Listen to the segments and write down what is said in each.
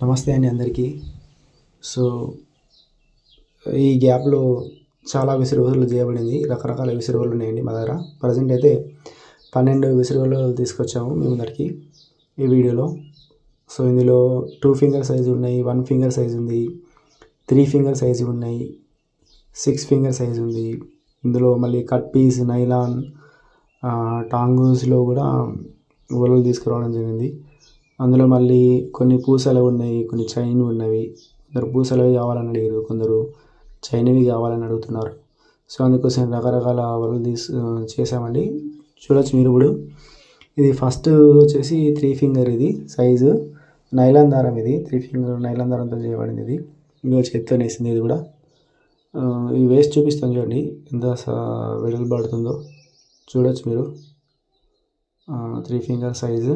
నమస్తే అండి అందరికీ. సో ఈ గ్యాప్లో చాలా విసిరివలు చేయబడింది. రకరకాల విసిరివలు ఉన్నాయండి మా దగ్గర. ప్రజెంట్ అయితే పన్నెండు విసిరివలు తీసుకొచ్చాము మేము అందరికీ ఈ వీడియోలో. సో ఇందులో టూ ఫింగర్ సైజు ఉన్నాయి వన్ ఫింగర్ సైజు ఉంది త్రీ ఫింగర్ సైజు ఉన్నాయి సిక్స్ ఫింగర్ సైజు ఉంది. ఇందులో మళ్ళీ కట్ పీస్ నైలాన్ టాంగూస్లో కూడా వలలు తీసుకురావడం జరిగింది. అందులో మళ్ళీ కొన్ని పూసలు ఉన్నాయి కొన్ని చైన్ ఉన్నవి. కొందరు పూసలవి కావాలని అడిగారు కొందరు చైనవి కావాలని అడుగుతున్నారు. సో అందుకోసం రకరకాల వలలు తీసు చేసామండి చూడొచ్చు మీరు కూడా. ఇది ఫస్ట్ వచ్చేసి త్రీ ఫింగర్ ఇది సైజు నైలాన్ దారం ఇది. త్రీ ఫింగర్ నైలాన్ దారంతో చేయబడింది ఇది. ఇంకో చేత్తో వేసింది ఇది కూడా. ఇది వేస్ట్ చూపిస్తాను చూడండి ఎంత వెడల్ పడుతుందో. చూడొచ్చు మీరు. Three finger size.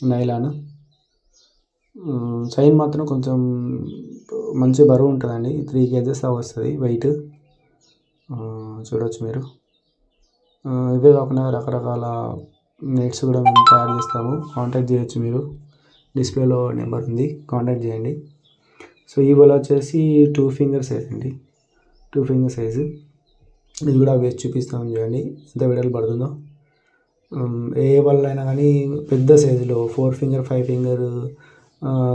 Nylon. Chain మాత్రం కొంచెం మంచి బరువు ఉంటుందండి. త్రీ కేజెస్ దాకా వస్తుంది వెయిట్ చూడవచ్చు మీరు. ఇవే కాకుండా రకరకాల నెట్స్ కూడా మేము తయారు చేస్తాము. కాంటాక్ట్ చేయొచ్చు మీరు. డిస్ప్లేలో నెంబర్ ఉంది. కాంటాక్ట్ చేయండి. సో ఈ వల వచ్చేసి టూ ఫింగర్ సైజ్ అండి. టూ ఫింగర్ సైజు ఇది కూడా వేసి చూపిస్తాను చూడండి. ఎంత వెడల్పు పడుతుందో. ఏ వలలు అయినా కానీ పెద్ద సైజులో four finger five finger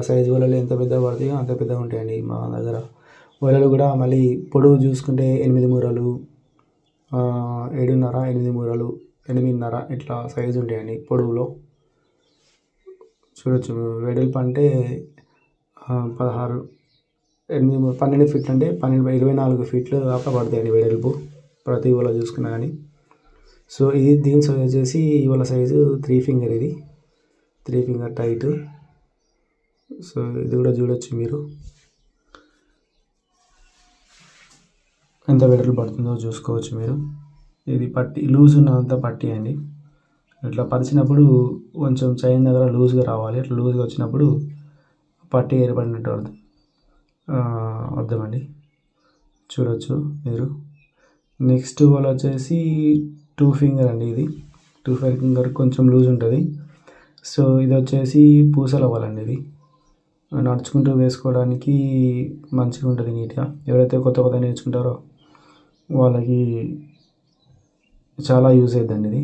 size వలలు ఎంత పెద్దగా పడతాయో అంత పెద్దగా ఉంటాయండి మా దగ్గర. వలలు కూడా మళ్ళీ పొడవు చూసుకుంటే ఎనిమిది మూరలు ఏడున్నర ఎనిమిది మూరలు ఎనిమిదిన్నర ఇట్లా సైజు ఉంటాయండి పొడవులో. చూడొచ్చు వెడల్పు అంటే పదహారు ఎనిమిది పన్నెండు ఫీట్లు అంటే పన్నెండు ఇరవై నాలుగు ఫీట్లు దాకా పడతాయండి వెడల్పు. ప్రతి వల చూసుకున్నా కానీ. సో ఇది దీని సైజ్ వచ్చేసి ఇవాళ సైజు త్రీ ఫింగర్ ఇది. త్రీ ఫింగర్ టైట్ సో ఇది కూడా చూడొచ్చు మీరు. ఎంత వెడలు పడుతుందో చూసుకోవచ్చు మీరు. ఇది పట్టి లూజ్ ఉన్నంత పట్టి అండి. ఇట్లా పరిచినప్పుడు కొంచెం చైన్ దగ్గర లూజ్గా రావాలి. అట్లా లూజ్గా వచ్చినప్పుడు పట్టి ఏర్పడినట్టు అర్థం అర్థమండి. చూడొచ్చు మీరు. నెక్స్ట్ వాళ్ళు వచ్చేసి టూ ఫింగర్ అండి ఇది. టూ ఫింగర్ కొంచెం లూజ్ ఉంటుంది. సో ఇది వచ్చేసి పూసలు అవ్వాలండి ఇది. నడుచుకుంటూ వేసుకోవడానికి మంచిగా ఉంటుంది నీట్గా. ఎవరైతే కొత్త కొత్త నేర్చుకుంటారో వాళ్ళకి చాలా యూజ్ అవుతుందండి ఇది.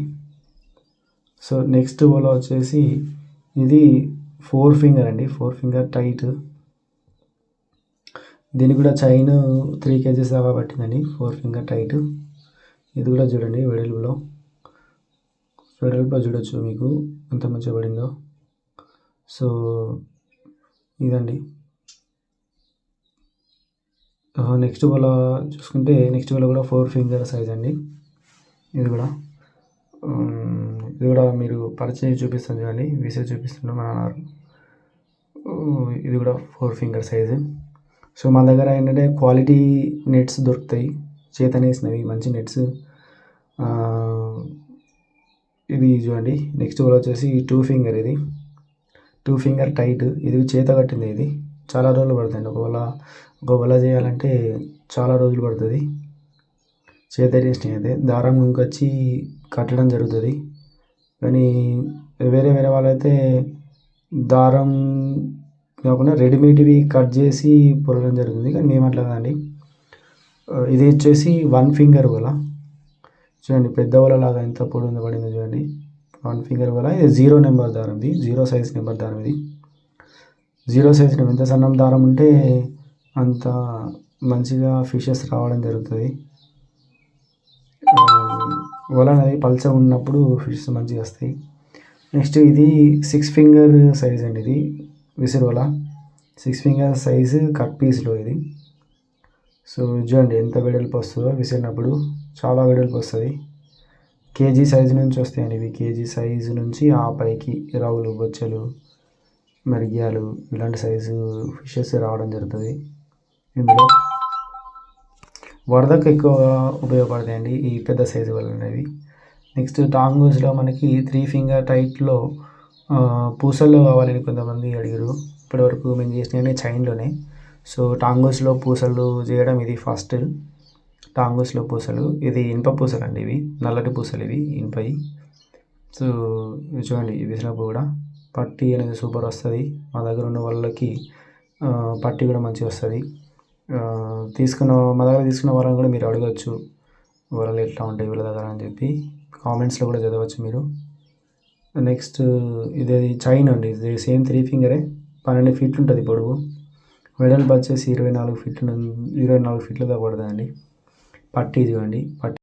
సో నెక్స్ట్ వల వచ్చేసి ఇది ఫోర్ ఫింగర్ అండి. Four finger tight. దీనికి కూడా చైన్ త్రీ కేజీస్ దాకా పట్టిందండి. Four finger tight. ఇది కూడా చూడండి వెడల్పులో. వెడల్పులో చూడొచ్చు మీకు ఎంత మంచిగా పడిందో. సో ఇదండి. నెక్స్ట్ వల చూసుకుంటే నెక్స్ట్ వల కూడా ఫోర్ ఫింగర్ సైజ్ అండి. ఇది కూడా. ఇది కూడా మీరు పరిచయం చూపిస్తాను చూడండి. విసే చూపిస్తుంటే మన అన్నారు ఇది కూడా ఫోర్ ఫింగర్ సైజు. సో మా దగ్గర ఏంటంటే క్వాలిటీ నెట్స్ దొరుకుతాయి. చేతనేసినవి మంచి నెట్స్. ఇది చూడండి. నెక్స్ట్ వల వచ్చేసి టూ ఫింగర్ ఇది. టూ ఫింగర్ టైట్ ఇది చేత కట్టింది ఇది. చాలా రోజులు పడుతుంది. ఒకవేళ ఒకవేళ ఒక వల చేయాలంటే చాలా రోజులు పడుతుంది. చేత వేసినవి అయితే దారం ఇంకొచ్చి కట్టడం జరుగుతుంది. కానీ వేరే వేరే వాళ్ళైతే దారం కాకుండా రెడీమేడ్వి కట్ చేసి పొరడం జరుగుతుంది. కానీ మేము అట్లా కాదండి. ఇది వచ్చేసి వన్ ఫింగర్ వల. చూడండి పెద్ద వల లాగా ఎంత పొడవు పడిందో చూడండి. వన్ ఫింగర్ వల. ఇది జీరో నెంబర్ దారం ఇది. జీరో సైజ్ నెంబర్ దారం ఇది. Zero size number. ఎంత సన్నం దారం ఉంటే అంత మంచిగా ఫిషెస్ రావడం జరుగుతుంది. వల అనేది పల్చ ఉన్నప్పుడు ఫిషెస్ మంచిగా వస్తాయి. నెక్స్ట్ ఇది సిక్స్ ఫింగర్ సైజ్ అండి ఇది. విసిరి వల. సిక్స్ ఫింగర్ సైజు కట్ పీస్లో ఇది. సో చూడండి ఎంత వెడల్పు వస్తుందో విసిరినప్పుడు చాలా వెడల్పు వస్తుంది. కేజీ సైజు నుంచి వస్తాయండి ఇవి. కేజీ సైజు నుంచి ఆ పైకి రావులు బొచ్చలు మెరిగియాలు ఇలాంటి సైజు ఫిషెస్ రావడం జరుగుతుంది. ఇందులో వరదకు ఎక్కువగా ఉపయోగపడతాయండి ఈ పెద్ద సైజు వల్ల అనేవి నెక్స్ట్ టాంగూస్లో మనకి త్రీ ఫింగర్ టైట్లో పూసల్లో కావాలని కొంతమంది అడిగారు. ఇప్పటివరకు మేము చేసినవి చైన్లోనే. సో టాంగూస్లో పూసలు చేయడం ఇది ఫస్ట్. టాంగూస్లో పూసలు ఇది ఇనుప పూసలు అండి ఇవి. నల్లటి పూసలు ఇవి ఇనుపవి సో ఇవి చూడండి వేసినప్పుడు కూడా పట్టి అనేది సూపర్ వస్తుంది. మా దగ్గర ఉన్న వాళ్ళకి పట్టి కూడా మంచిగా వస్తుంది. తీసుకున్న మా దగ్గర తీసుకున్న వాళ్ళని కూడా మీరు అడగచ్చు. వలలు ఎట్లా ఉంటాయి వీళ్ళ దగ్గర అని చెప్పి కామెంట్స్లో కూడా చదవచ్చు మీరు. నెక్స్ట్ ఇది చైన్ అండి ఇది సేమ్ త్రీ ఫింగరే. పన్నెండు ఫీట్లు ఉంటుంది పొడవు. వెడల్పు వచ్చేసి ఇరవై నాలుగు ఫీట్లు ఇరవై నాలుగు ఫీట్ల దాకా పడుతుందండి. పట్టీ చూడండి పట్టీ